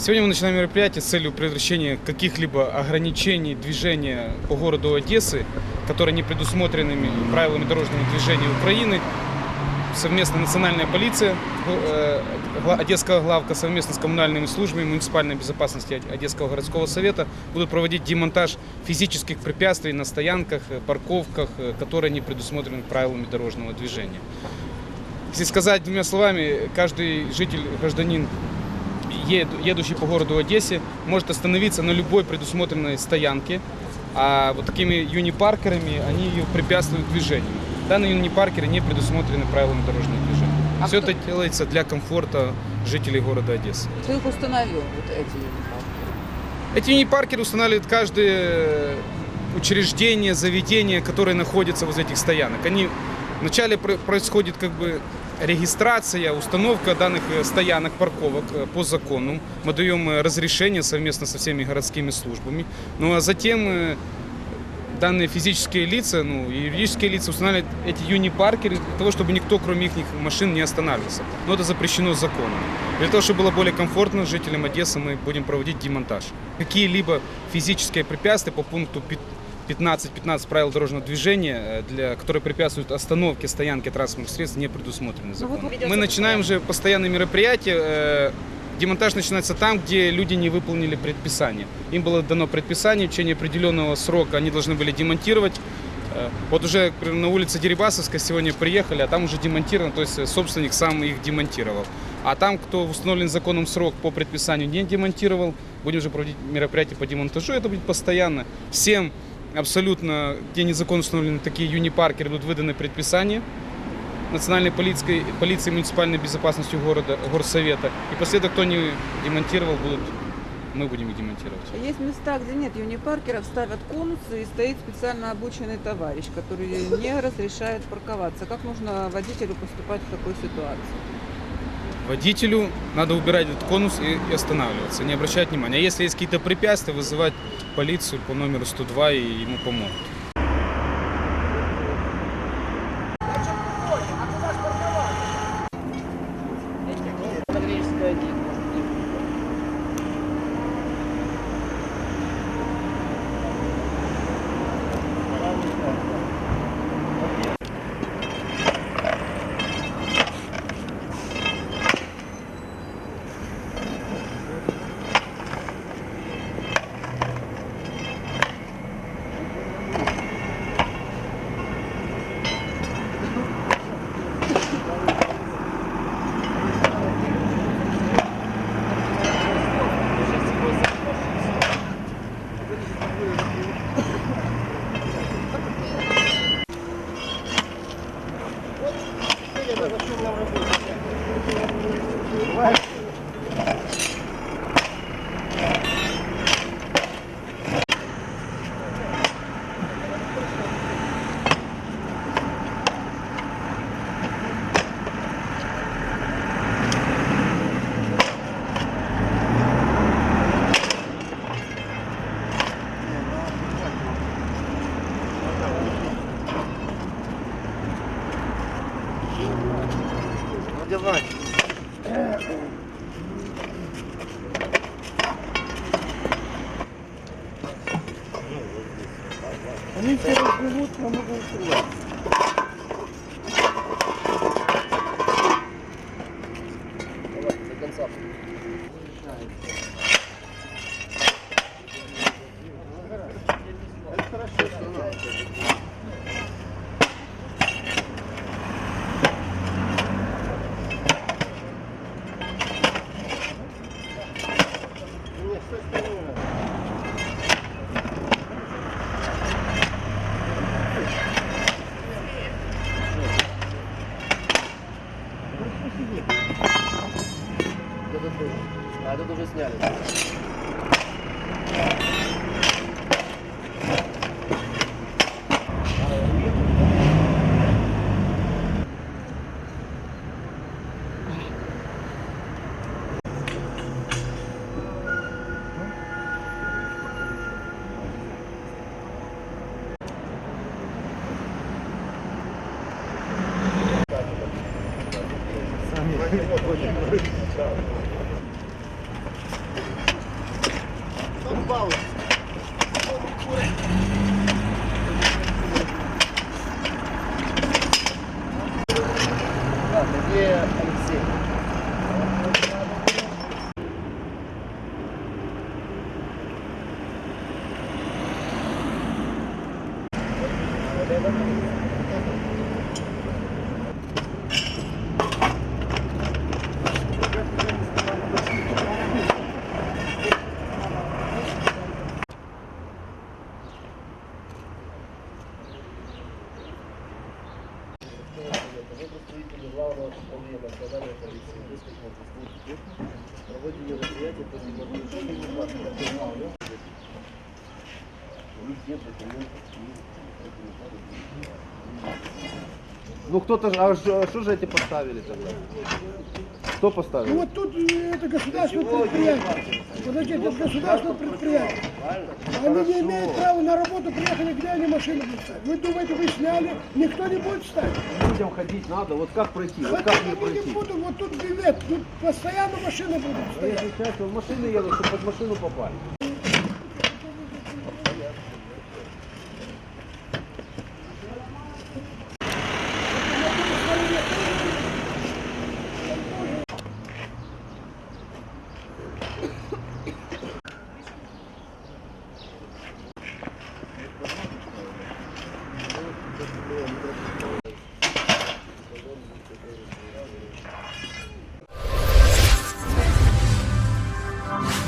Сегодня мы начинаем мероприятие с целью предотвращения каких-либо ограничений движения по городу Одессы, которые не предусмотрены правилами дорожного движения Украины. Совместно национальная полиция, э, Одесская главка совместно с коммунальными службами муниципальной безопасности Одесского городского совета будут проводить демонтаж физических препятствий на стоянках, э, парковках, э, которые не предусмотрены правилами дорожного движения. Если сказать двумя словами, каждый житель, гражданин едущий по городу Одессе, может остановиться на любой предусмотренной стоянке, а вот такими юнипаркерами они препятствуют движению. Данные юнипаркеры не предусмотрены правилами дорожного движения. А Все кто- это делается для комфорта жителей города Одессы. Кто их установил, вот эти юнипарки? Эти юнипаркеры устанавливают каждое учреждение, заведение, которое находится возле этих стоянок. Они вначале про- происходит как бы регистрация, установка данных э, стоянок, парковок э, по закону. Мы даем э, разрешение совместно со всеми городскими службами. Ну а затем данные физические лица, ну юридические лица устанавливают эти юнипаркеры для того, чтобы никто, кроме их машин, не останавливался. Но это запрещено законом. Для того, чтобы было более комфортно жителям Одессы, мы будем проводить демонтаж. Какие-либо физические препятствия по пункту 15-15 правил дорожного движения, э, для, которые препятствуют остановке, стоянке транспортных средств, не предусмотрены законом. вот ведется Мы начинаем же постоянные мероприятия. э, Демонтаж начинается там, где люди не выполнили предписание. Им было дано предписание, в течение определенного срока они должны были демонтировать. Э, Вот уже на улице Дерибасовской сегодня приехали, а там уже демонтировано, то есть собственник сам их демонтировал. А там, кто установлен законом срок по предписанию не демонтировал, будем уже проводить мероприятия по демонтажу, это будет постоянно. Всем абсолютно, где незаконно установлены такие юнипаркеры, будут выданы предписания национальной полиции, полиции муниципальной безопасности города, горсовета. И после этого, кто не демонтировал, будут, мы будем их демонтировать. Есть места, где нет юнипаркеров, ставят конусы и стоит специально обученный товарищ, который не разрешает парковаться. Как нужно водителю поступать в такой ситуации? Водителю надо убирать этот конус и, останавливаться, не обращать внимания. А если есть какие-то препятствия, вызывать полицию по номеру 102 и ему помогут. Бывает. Давай. Они все разбегут, я могу укрывать. Давай, было. А тут уже сняли. Сами. Проводите мероприятия по демонстрированию фактов. У них нет документов. Ну кто-то же, а что же эти поставили тогда? Кто Ну поставил? вот тут э, это государственное предприятие. Подождите, это государственное предприятие. Они не имеют права на работу, приехали, где они машины будут ставить. Вы думаете, вы сняли, никто не будет ставить? Людям ходить надо, вот как пройти, вот как не пройти? будем, вот тут бивет, тут постоянно машины будут Я стоять. сейчас в машины еду, чтобы под машину попали.